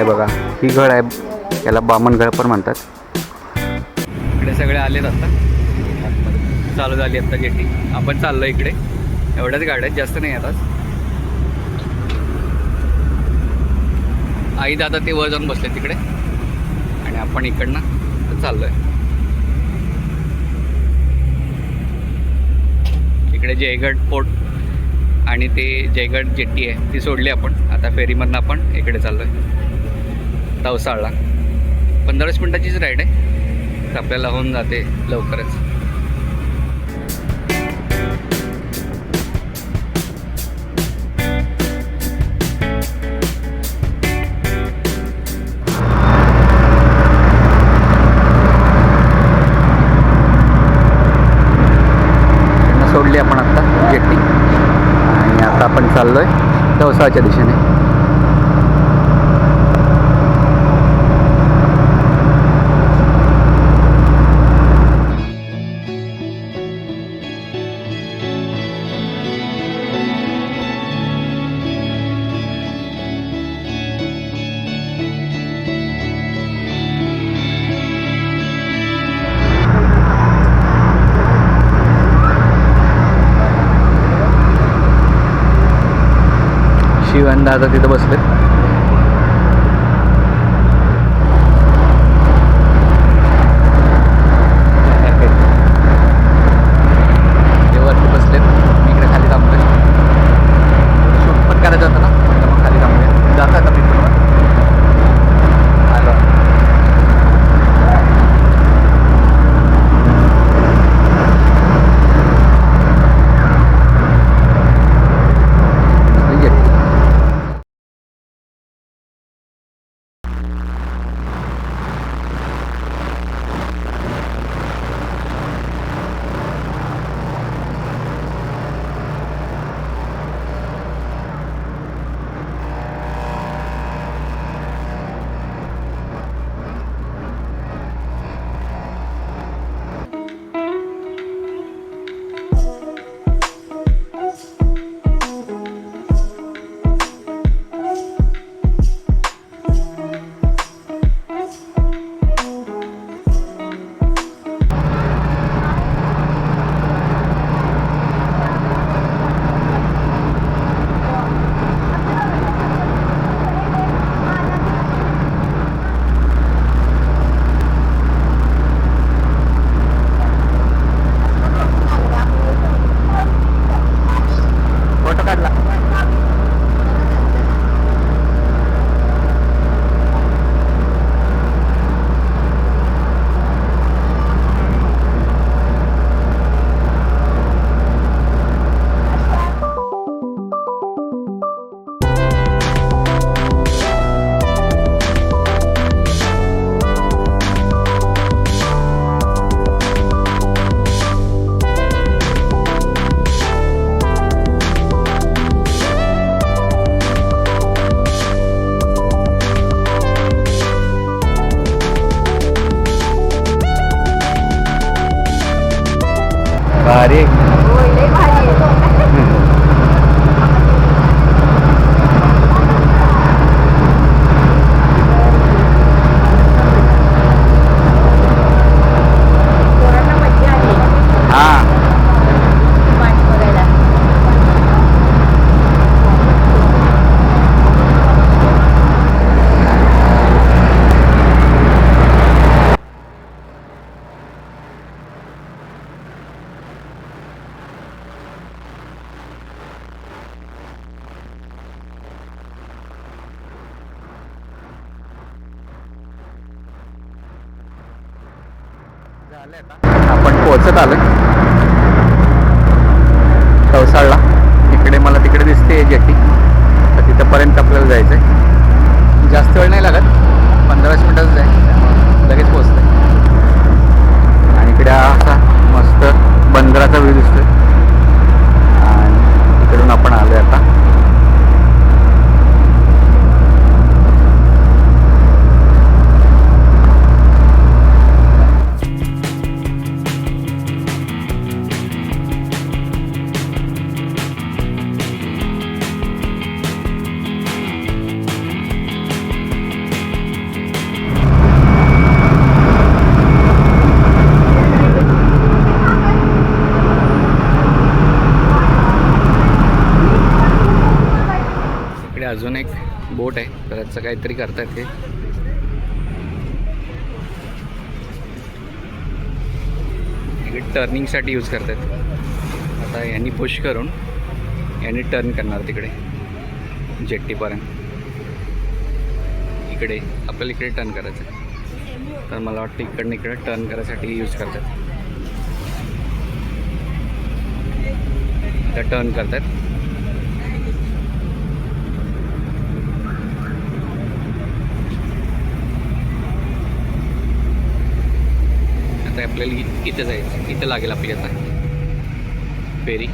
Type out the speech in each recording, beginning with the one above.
आहे बघा. ही गड आहे. याला बामणगड पण म्हणतात. इकडे सगळे आलेत आता. चालू झाली आता जेटी आपण चाललो इकडे. एवढ्याच गाड्या आहेत, जास्त नाही आता आई दादा ते वर जाऊन बसले तिकडे. आणि आपण इकडनं चाललोय. इकडे जयगड फोर्ट आणि ते जयगड जेट्टी आहे ती सोडली आपण. आता फेरीमधनं आपण इकडे चाललोय. तवसाळला पंधराच मिनटाचीच राईड आहे. तर आपल्याला होऊन जाते लवकरच. त्यांना सोडली आपण आत्ता जेटी आणि आता आपण चाललो आहे तवसाच्या दिशेने. अंदाजा तिथं बसलेत. आपण पोहोचत आलो कवसाळला इकडे मला तिकडे दिसते जेटी तर तिथंपर्यंत आपल्याला जायचं आहे जास्त वेळ नाही लागत. पंधराच मिनटाच आहे लगेच पोहोचतंय. आणि इकडे असा मस्त बंदराचा व्ह्यू दिसतोय. अजून एक बोट आहे. तर याचं काहीतरी करतायत ते. टर्निंगसाठी यूज करतात. आता यांनी पुश करून यांनी टर्न करणार तिकडे. जेट्टीपर्यंत इकडे आपल्याला इकडे टर्न करायचं आहे. तर मला वाटतं इकडनं इकडे टर्न करायसाठी यूज करतात. आता टर्न करतात आता आपल्याला इ- इथं जायचं इथं लागेल आपली आता फेरी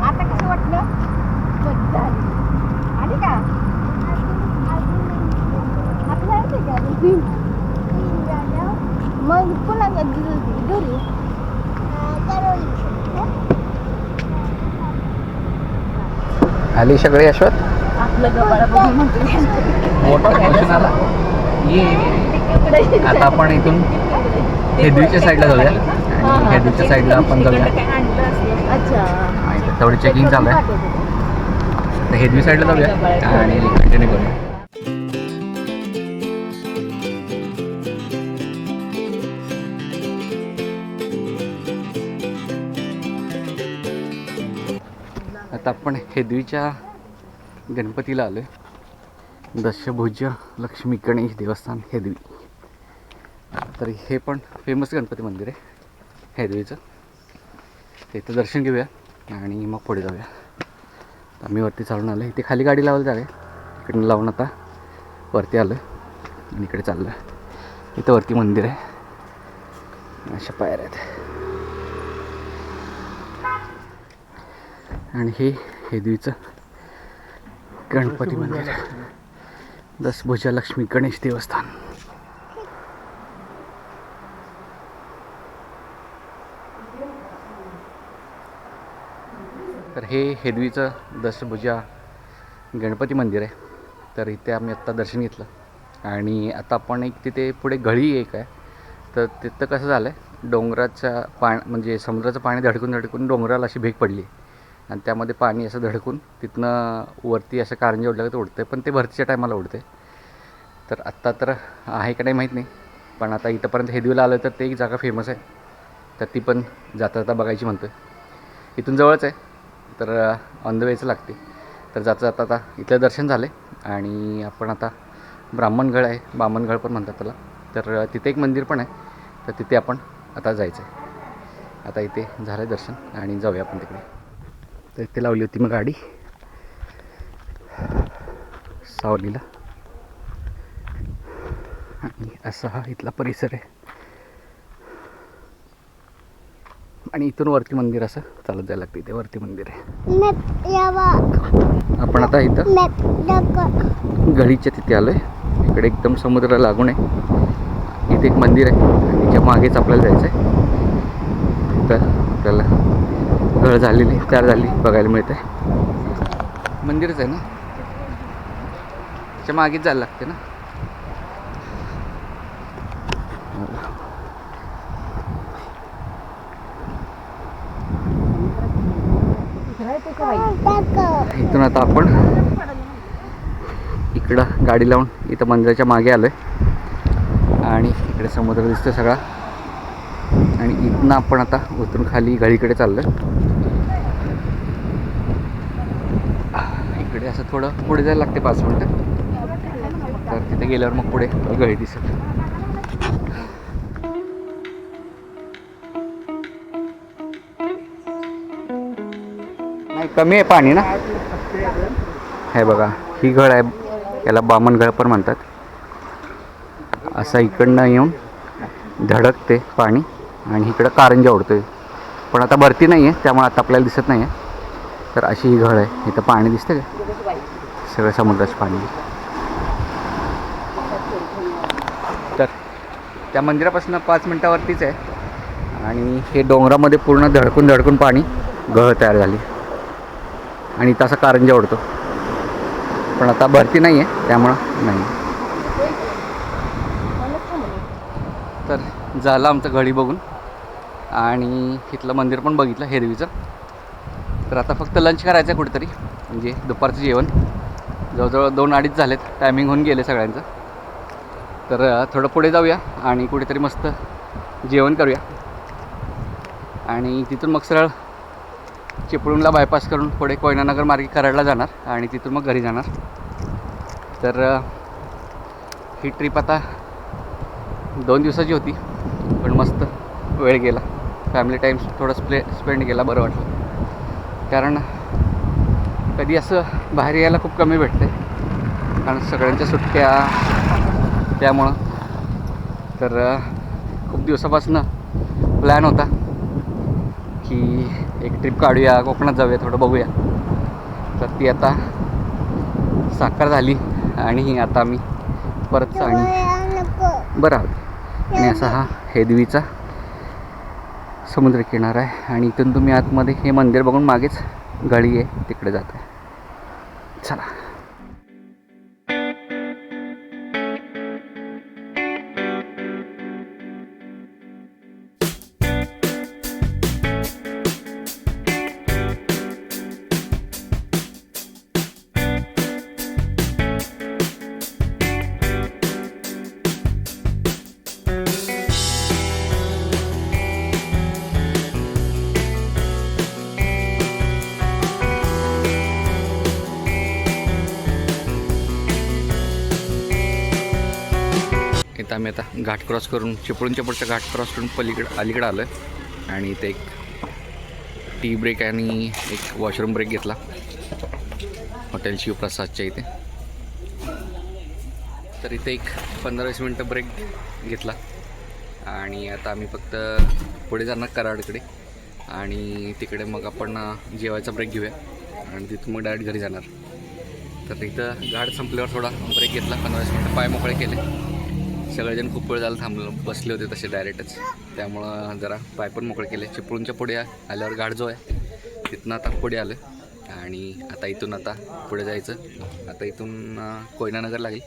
आता कसं वाटलं मजा आली आली का आता जायचं का तीन मग पुन्हा घरी घरी आली सगळे मोठा फंक्शन आला. ये आता आपण इथून हेदवीच्या साईडला जाऊया. आणि हेदवीच्या साईडला आपण जाऊया. तेवढी चेकिंग चालू आहे. हेदवी साईडला जाऊया. आणि कंटिन्यू करूया. आता आपण हेदवीच्या गणपतीला आलो आहे दशभुज लक्ष्मी गणेश देवस्थान हेदवी. तर हे पण फेमस गणपती मंदिर आहे हेदवीचं. तिथं इथं दर्शन घेऊया आणि मग पुढे जाऊया. आम्ही वरती चालून आलो इथे खाली गाडी लावायला जागा इकडनं लावून आता वरती आलो आणि इकडे चाललो इथं वरती मंदिर आहे. अशा पायऱ्या आहेत. आणि हे हेदवीचं गणपती मंदिर दसभुजा लक्ष्मी गणेश देवस्थान. तर हे हेदवीचं दशभुजा गणपती मंदिर आहे. तर इथे आम्ही आत्ता दर्शन घेतलं. आणि आता आपण एक तिथे पुढे गळी एक आहे. तर तिथं कसं झालं आहे डोंगराच्या पा म्हणजे समुद्राचं पाणी धडकून धडकून डोंगराला अशी भेग पडली. आणि त्यामध्ये पाणी असं धडकून तिथनं वरती असं कारंजे उडलं तर उडतं पण ते भरतीच्या टायमाला उडते तर आत्ता तर आहे का नाही माहीत नाही पण आता इथंपर्यंत हेदवीला आलं तर ते एक जागा फेमस आहे. तर ती पण जाता जाता बघायची म्हणतो आहे इथून जवळच आहे तर ऑन द वेचं लागते. तर जाता जाता आता इथलं दर्शन झालं आहे आणि आपण आता ब्राह्मणगड आहे बामणगड पण म्हणतात त्याला. तर तिथे एक मंदिर पण आहे तर तिथे आपण आता जायचं आहे आता इथे झालं दर्शन आणि जाऊया आपण तिकडे. तर इथे लावली होती मग गाडी. सावलीला. आणि असा हा इथला परिसर आहे. आणि इथून वरती मंदिर असं चालत जायला लागतं. इथे वरती मंदिर आहे. आपण आता इथं गडीच्या तिथे आलो आहे इकडे एकदम समुद्र लागून आहे. इथे एक मंदिर आहे. आणि त्याच्या मागेच आपल्याला जायचं आहे तर आपल्याला घर झालेली तयार झाली बघायला मिळते मंदिरच आहे ना? त्याच्या मागेच जायला लागते ना? इथून आता आपण इकडं गाडी लावून इथं मंदिराच्या मागे आलो आहे आणि इकडे समुद्र दिसतो सगळा. आणि इथनं आपण आता उतरून खाली गळीकडे चाललो आहे असं थोडं पुढे जायला लागते पाच मिनटं. तर तिथे गेल्यावर मग पुढे गळी दिसेल कमी आहे पाणी ना? हे बघा ही घळ आहे. याला बामण घळ पण म्हणतात. असा इकडनं येऊन धडकते पाणी आणि इकडं कारंजा आहे पण आता भरती नाही आहे त्यामुळे आता आपल्याला दिसत नाही आहे तर अशी ही घळ आहे. इथं पाणी दिसतं का? सगळं समुद्राचं पाणी. तर त्या मंदिरापासून पाच मिनटावरतीच आहे. आणि हे डोंगरामध्ये पूर्ण धडकून धडकून पाणी गळ तयार झाली. आणि तसा कारंजा उडतो. पण आता भरती नाही आहे त्यामुळं नाही. तर झालं आमचं घडी बघून. आणि इथलं मंदिर पण बघितलं हेरवीचं. तर आता फक्त लंच करायचं आहे कुठेतरी म्हणजे दुपारचं जेवण. जवळजवळ दोन अडीच झालेत. टायमिंग होऊन गेले सगळ्यांचं. तर थोडं पुढे जाऊया आणि कुठेतरी मस्त जेवण करूया. आणि तिथून मग सरळ चिपळूणला बायपास करून पुढे कोयनानगर मार्गे कराडला जाणार आणि तिथून मग घरी जाणार. तर ही ट्रिप आता दोन दिवसाची होती पण मस्त वेळ गेला. फॅमिली टाईम थोडं स्प्ले स्पेंड केला बरं वाटलं. कारण कधी असं बाहेर यायला खूप कमी भेटते कारण सगळ्यांच्या सुट्ट्या त्यामुळं. तर खूप दिवसापासून प्लॅन होता की एक ट्रिप काढूया कोकणात जाऊया थोडं बघूया. तर ती आता साकार झाली आणि आता आम्ही परत आणि बरं आहोत आणि असा हा हेदवीचा समुद्रकिनारा आहे. आणि इथून तुम्ही आतमध्ये हे मंदिर बघून मागेच गळी आहे तिकडे जात आहे चला. आम्ही आता घाट क्रॉस करून चिपळूणच्या चिपळचा घाट क्रॉस करून पलीकडं अलीकडं आलो आहे आणि इथे एक टी ब्रेक आणि एक वॉशरूम ब्रेक घेतला. हॉटेल शिवप्रसादच्या इथे. तर इथे एक पंधरा वीस मिनटं ब्रेक घेतला. आणि आता आम्ही फक्त पुढे जाणार कराडकडे. आणि तिकडे मग आपण जेवायचा ब्रेक घेऊया. आणि तिथून मग डायरेक्ट घरी जाणार. तर इथं गाड संपल्यावर थोडा ब्रेक घेतला. पंधरा वीस मिनटं पाय मोकळे केले. सगळेजण खूप वेळ झाला थांबलो बसले होते तसे डायरेक्टच. त्यामुळं जरा पाय पण मोकळे केले. चिपळूणच्या पुढे आल्यावर गाड जो आहे तिथनं आता पुढे आलं आणि आता इथून आता पुढे जायचं. आता इथून कोयनानगर लागेल.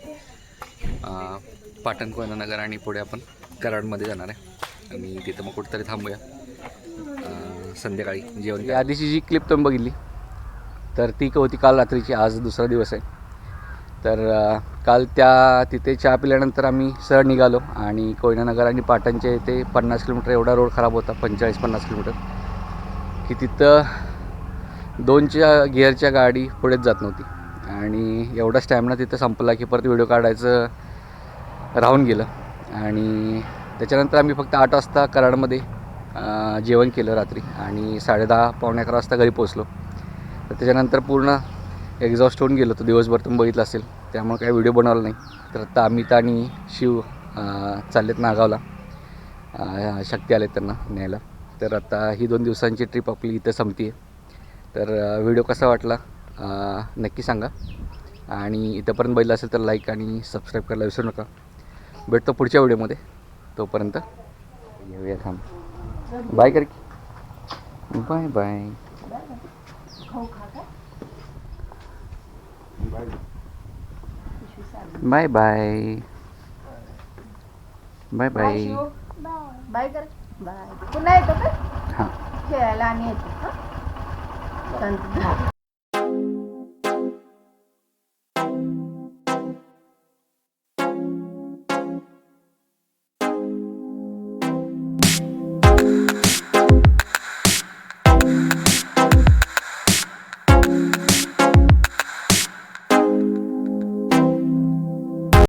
पाटण कोयनानगर आणि पुढे आपण कराडमध्ये जाणार आहे. आणि तिथं मग कुठेतरी थांबूया. संध्याकाळी जेवण आधीची जी क्लिप तुम्ही बघितली तर ती होती काल रात्रीची. आज दुसरा दिवस आहे. तर काल त्या तिथे चहा पिल्यानंतर आम्ही सरळ निघालो आणि कोयनानगर आणि पाटणच्या इथे पन्नास किलोमीटर एवढा रोड खराब होता पंचेचाळीस पन्नास किलोमीटर की तिथं दोनच्या गिअरच्या गाडी पुढेच जात नव्हती आणि एवढा स्टॅमिना तिथं संपला की परत व्हिडिओ काढायचं राहून गेलं आणि त्याच्यानंतर आम्ही फक्त आठ वाजता कराडमध्ये जेवण केलं रात्री आणि साडेदहा पावणे अकरा वाजता घरी पोचलो तर त्याच्यानंतर पूर्ण एक्झॉस्ट होऊन गेलो तो दिवसभर तुम्ही बघितलं असेल. त्यामुळे काही व्हिडिओ बनवला नाही. तर आता अमित आणि शिव चाललेत नागावला. शक्ती आले त्यांना न्यायला. तर आता ही दोन दिवसांची ट्रिप आपली इथं संपती आहे तर व्हिडिओ कसा वाटला? नक्की सांगा. आणि इथंपर्यंत बघितलं असेल तर लाईक आणि सबस्क्राईब करायला विसरू नका. भेटतो पुढच्या व्हिडिओमध्ये. तोपर्यंत येऊया थांब. बाय कर की bye bye bye bye. Bye bye. Bye कर. बाय पुन्हा येतो का? हां. खेळायला आणि येतो.